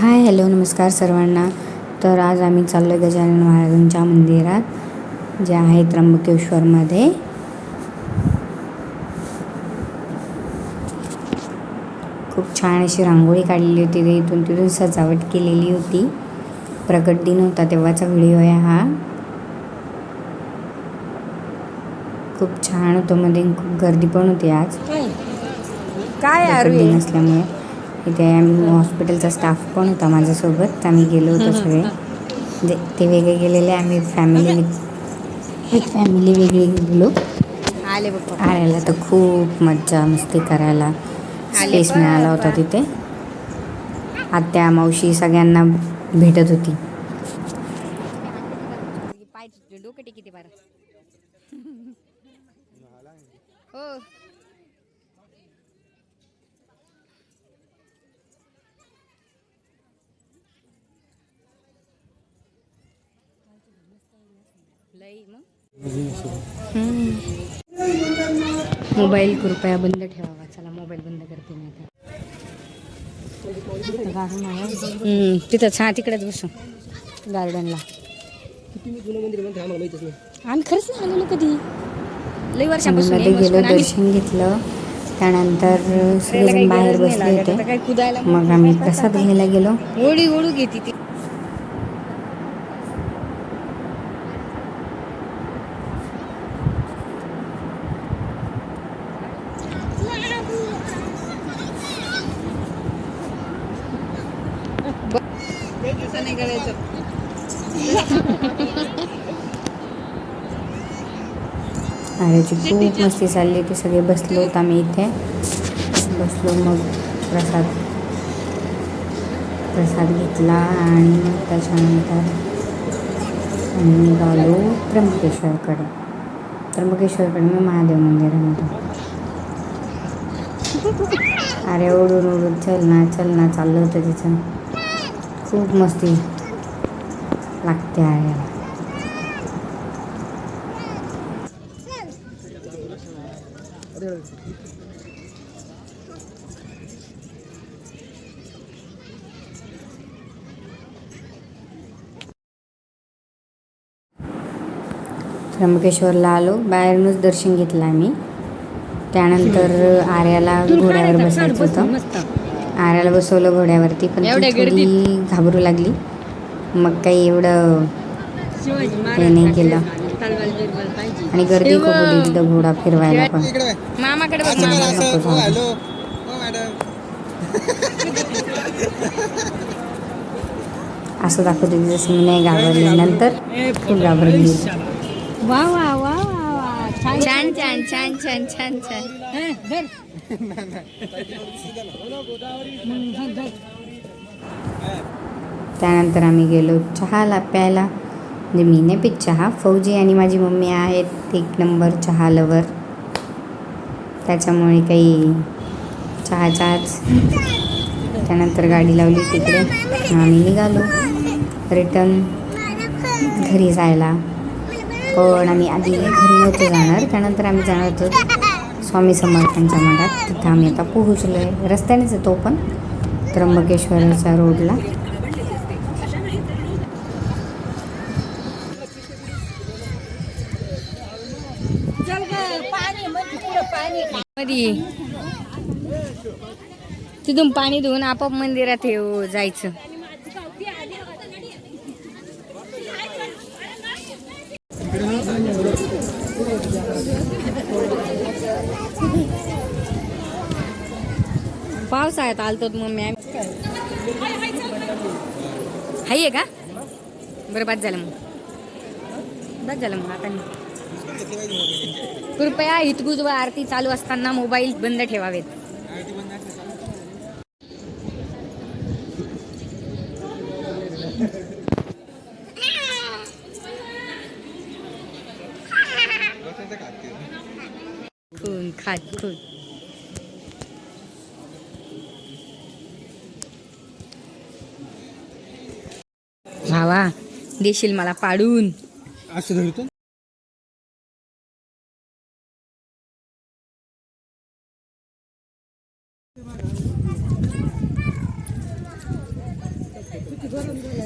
Hi hello नमस्कार सर्वांना. तर आज आम्ही चाललो आहे गजानन महाराजांच्या मंदिरात जे आहे त्र्यंबकेश्वरमध्ये. खूप छान अशी रांगोळी काढलेली होती. ते इथून तिथून सजावट केलेली होती. प्रकट दिन होता तेव्हाचा व्हिडिओ आहे हा. खूप छान होतं मध्ये. खूप गर्दी पण होती आज. काय? दिन असल्यामुळे. इथे आम्ही हॉस्पिटलचा स्टाफ पण होता माझ्यासोबत. आम्ही गेलो होतो सगळे. म्हणजे ते वेगळे गेलेले आम्ही फॅमिली विथ फॅमिली वेगळी गेलो. आले बघ आल्याला तर खूप मज्जा मस्ती करायला. स्पेस मिळाला होता तिथे. आत्या मावशी सगळ्यांना भेटत होती. डोकं बारा. हो. लई मग. मोबाईल कृपया बंद ठेवावा. चला मोबाईल बंद करते मी आता. तिथंच. हा तिकडेच बसू. गार्डनला. आम्ही खरंच नाही आलेलो कधी? लई वर्षापासून गेलो दर्शन घेतलं. त्यानंतर सगळेजण बाहेर बसले होते. मग आम्ही प्रसाद घ्यायला गेलो. ओढी ओढू घेते ती. नाही करायचं खूप मस्ती चालली होती सगळे बसलो होतो आम्ही इथे. बसलो मग प्रसाद. प्रसाद घेतला आणि मग त्याच्यानंतर आम्ही निघालो त्र्यंबकेश्वरकडे. त्र्यंबकेश्वरकडे मी महादेव मंदिरामध्ये. अरे ओढून ओढून चल ना चल ना चाललं होतं तिचं खूप मस्ती लागते आर्याला त्र्यंबकेश्वरला आलो. बाहेरूनच दर्शन घेतलं आम्ही. त्यानंतर आर्याला घोड्यावर बसायचं होतं. आर्याला बसवलं घोड्यावरती पण थोडी घाबरू लागली. मग काही एवढं हे नाही केलं. आणि गर्दी खूप होती तिथं घोडा फिरवायला पण. मामाकडे हो मॅडम. असं दाखवते जसं मी नाही घाबरली. नंतर खूप घाबरली. वा वा. छान छान छान छान छान. त्यानंतर आम्ही गेलो चहाला प्यायला. म्हणजे मी नाही पित चहा. फौजी आणि माझी मम्मी आहेत एक नंबर चहा लवर त्याच्यामुळे काही चहा चहाच त्यानंतर गाडी लावली तिकडे. आम्ही निघालो. रिटर्न घरी जायला. पण आम्ही आधी घरी नव्हतो जाणार. त्यानंतर आम्ही जाणार होतो स्वामी समर्थांच्या मठात तिथं आम्ही आता पोहोचलो आहे रस्त्यानेच येतो पण त्र्यंबकेश्वरच्या रोडला. तिथून पाणी धुवून आपोआप मंदिरात येऊ जायचं. पावसाळ्यात आलतो मम्मी मॅम हाय का? बरं बाद झालं मग. बाद झालं मग आता नाही. कृपया हितगुजवा आरती चालू असताना मोबाईल बंद ठेवावेत. खून खात भावा देशील मला पाडून असं धरतो गरम झाला